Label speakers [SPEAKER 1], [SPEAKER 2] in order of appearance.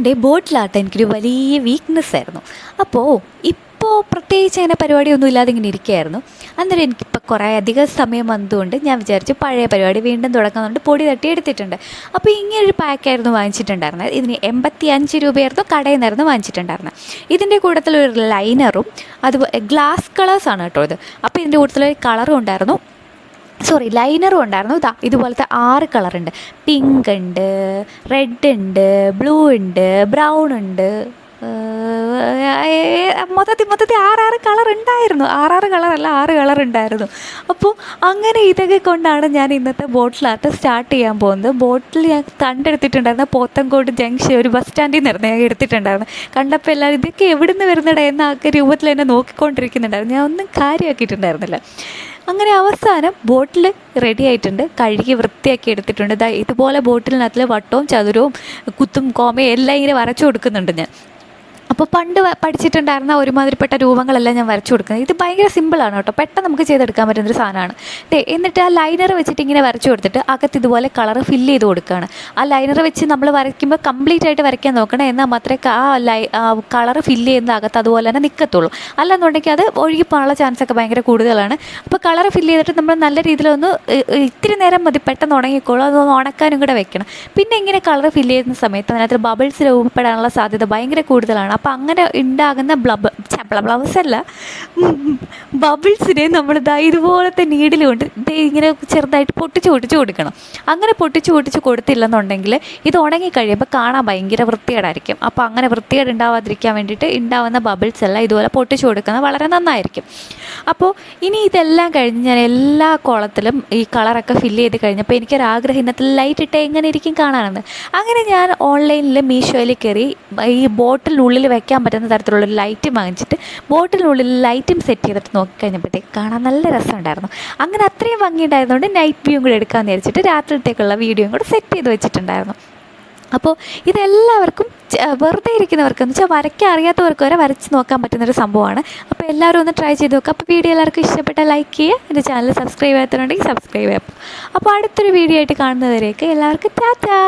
[SPEAKER 1] പണ്ട് ബോട്ടിലാട്ടം എനിക്കൊരു വലിയ വീക്ക്നെസ് ആയിരുന്നു. അപ്പോൾ ഇപ്പോൾ പ്രത്യേകിച്ച് അങ്ങനെ പരിപാടിയൊന്നും ഇല്ലാതെ ഇങ്ങനെ ഇരിക്കുകയായിരുന്നു. അന്നേരം എനിക്കിപ്പോൾ കുറേ അധികം സമയം വന്നതുകൊണ്ട് ഞാൻ വിചാരിച്ചു പഴയ പരിപാടി വീണ്ടും തുടങ്ങുന്നുണ്ട് പൊടി തട്ടി എടുത്തിട്ടുണ്ട്. അപ്പോൾ ഇങ്ങനൊരു പാക്കായിരുന്നു വാങ്ങിച്ചിട്ടുണ്ടായിരുന്നത് ഇതിന് എൺപത്തി അഞ്ച് രൂപയായിരുന്നു കടയിൽ നിന്നായിരുന്നു വാങ്ങിച്ചിട്ടുണ്ടായിരുന്നത് ഇതിന്റെ കൂട്ടത്തിൽ ഒരു ലൈനറും അതുപോലെ ഗ്ലാസ് കളേഴ്സാണ് കേട്ടോ ഇത്. അപ്പോൾ ഇതിന്റെ കൂട്ടത്തിൽ കളറും ഉണ്ടായിരുന്നു. സോറി ലൈനറും ഉണ്ടായിരുന്നു. ഇതാ ഇതുപോലത്തെ ആറ് കളറുണ്ട് പിങ്ക് ഉണ്ട് റെഡ് ഉണ്ട് ബ്ലൂ ഉണ്ട് ബ്രൗൺ ഉണ്ട്. മൊത്തത്തിൽ മൊത്തത്തിൽ ആറാറ് കളർ ഉണ്ടായിരുന്നു. ആറാറ് കളറല്ല ആറ് കളർ ഉണ്ടായിരുന്നു. അപ്പോൾ അങ്ങനെ ഇതൊക്കെ കൊണ്ടാണ് ഞാൻ ഇന്നത്തെ ബോട്ടിലാട്ട് സ്റ്റാർട്ട് ചെയ്യാൻ പോകുന്നത്. ബോട്ടിൽ ഞാൻ കണ്ടെടുത്തിട്ടുണ്ടായിരുന്നു പോത്തങ്കോട് ജംഗ്ഷൻ ഒരു ബസ് സ്റ്റാൻഡിൽ നിന്നായിരുന്നു ഞാൻ എടുത്തിട്ടുണ്ടായിരുന്നു. കണ്ടപ്പോൾ എല്ലാവരും ഇതൊക്കെ എവിടെ നിന്ന് എന്ന ആൾക്ക് രൂപത്തിൽ എന്നെ നോക്കിക്കൊണ്ടിരിക്കുന്നുണ്ടായിരുന്നു. ഞാൻ ഒന്നും കാര്യമാക്കിയിട്ടുണ്ടായിരുന്നില്ല. അങ്ങനെ അവസാനം ബോട്ടിൽ റെഡി ആയിട്ടുണ്ട്. കഴുകി വൃത്തിയാക്കി എടുത്തിട്ടുണ്ട്. ഇതുപോലെ ബോട്ടിലിനകത്തിൽ വട്ടവും ചതുരവും കുത്തും കോമയും എല്ലാം ഇങ്ങനെ വരച്ചു കൊടുക്കുന്നുണ്ട് ഞാൻ. അപ്പോൾ പണ്ട് പഠിച്ചിട്ടുണ്ടായിരുന്ന ഒരുമാതിരിപ്പെട്ട രൂപങ്ങളെല്ലാം ഞാൻ വരച്ചു കൊടുക്കുന്നത്. ഇത് ഭയങ്കര സിമ്പിളാണ് കേട്ടോ. പെട്ടെന്ന് നമുക്ക് ചെയ്തെടുക്കാൻ പറ്റുന്നൊരു സാധനമാണ്. ദേ എന്നിട്ട് ആ ലൈനർ വെച്ചിട്ട് ഇങ്ങനെ വരച്ചു കൊടുത്തിട്ട് അകത്ത് ഇതുപോലെ കളർ ഫില്ല് ചെയ്ത് കൊടുക്കുകയാണ്. ആ ലൈനർ വെച്ച് നമ്മൾ വരയ്ക്കുമ്പോൾ കംപ്ലീറ്റ് ആയിട്ട് വരയ്ക്കാൻ നോക്കണം എന്നാൽ മാത്രമേ ആ ലൈ കളർ ഫില്ല് ചെയ്യുന്ന അകത്ത് അതുപോലെ തന്നെ നിൽക്കത്തുള്ളൂ അല്ലെന്നുണ്ടെങ്കിൽ അത് ഒഴുകിപ്പോകാനുള്ള ചാൻസ് ഒക്കെ ഭയങ്കര കൂടുതലാണ്. അപ്പോൾ കളർ ഫില്ല് ചെയ്തിട്ട് നമ്മൾ നല്ല രീതിയിലൊന്ന് ഇത്തിരി നേരം മതി. പെട്ടെന്ന് ഉണങ്ങിക്കോളും. അതൊന്ന് ഉണക്കാനും കൂടെ വെക്കണം. പിന്നെ ഇങ്ങനെ കളർ ഫില്ല് ചെയ്യുന്ന സമയത്ത് അതിനകത്ത് ബബിൾസ് രൂപപ്പെടാനുള്ള സാധ്യത ഭയങ്കര കൂടുതലാണ്. അപ്പോൾ അങ്ങനെ ഉണ്ടാകുന്ന ബ്ലബ് ബ്ലബ്സ് അല്ല. ബബിൾസിനെ നമ്മൾ ദാ ഇതുപോലത്തെ നീഡിൽ കൊണ്ട് ദേ ഇങ്ങനെ ചെറുതായിട്ട് പൊട്ടിച്ച് പൊട്ടിച്ച് കൊടുക്കണം. അങ്ങനെ പൊട്ടിച്ച് പൊട്ടിച്ച് കൊടുത്തില്ലെന്നുണ്ടെങ്കിൽ ഇത് ഉണങ്ങി കഴിയുമ്പോൾ കാണാൻ ഭയങ്കര വൃത്തികേടായിരിക്കും. അപ്പോൾ അങ്ങനെ വൃത്തികേട് ഉണ്ടാവാതിരിക്കാൻ വേണ്ടിയിട്ട് ഉണ്ടാവുന്ന ബബിൾസ് എല്ലാം ഇതുപോലെ പൊട്ടിച്ച് കൊടുക്കുന്നത് വളരെ നന്നായിരിക്കും. അപ്പോൾ ഇനി ഇതെല്ലാം കഴിഞ്ഞ് ഞാൻ എല്ലാ കോളത്തിലും ഈ കളറൊക്കെ ഫില്ല് ചെയ്ത് കഴിഞ്ഞപ്പോൾ എനിക്കൊരാഗ്രഹം ഇന്നത്തെ ലൈറ്റ് ഇട്ട് എങ്ങനെ ഇരിക്കും കാണാനെന്ന്. അങ്ങനെ ഞാൻ ഓൺലൈനിൽ മീഷോയിൽ കയറി ഈ ബോട്ടിലിനുള്ളിൽ വെക്കാൻ പറ്റുന്ന തരത്തിലുള്ളൊരു ലൈറ്റ് വാങ്ങിച്ചിട്ട് ബോട്ടിലിനുള്ളിൽ ലൈറ്റും സെറ്റ് ചെയ്തിട്ട് നോക്കിക്കഴിഞ്ഞപ്പോഴത്തേക്ക് കാണാൻ നല്ല രസമുണ്ടായിരുന്നു. അങ്ങനെ അത്രയും ഭംഗിയുണ്ടായിരുന്നുകൊണ്ട് നൈറ്റ് വ്യൂ കൂടെ എടുക്കാമെന്ന് വിചാരിച്ചിട്ട് രാത്രിത്തേക്കുള്ള വീഡിയോയും കൂടെ സെറ്റ് ചെയ്ത് വെച്ചിട്ടുണ്ടായിരുന്നു. അപ്പോൾ ഇതെല്ലാവർക്കും വെറുതെ ഇരിക്കുന്നവർക്ക് എന്ന് വെച്ചാൽ വരയ്ക്കാൻ അറിയാത്തവർക്ക് വരെ വരച്ച് നോക്കാൻ പറ്റുന്നൊരു സംഭവമാണ്. അപ്പോൾ എല്ലാവരും ഒന്ന് ട്രൈ ചെയ്ത് നോക്കുക അപ്പോൾ വീഡിയോ എല്ലാവർക്കും ഇഷ്ടപ്പെട്ട ലൈക്ക് ചെയ്യുക. എന്റെ ചാനൽ സബ്സ്ക്രൈബ് ചെയ്യാത്തവരുണ്ടെങ്കിൽ സബ്സ്ക്രൈബ് ചെയ്യാം. അപ്പോൾ അടുത്തൊരു വീഡിയോ ആയിട്ട് കാണുന്നവരേക്ക് എല്ലാവർക്കും ടാറ്റാ!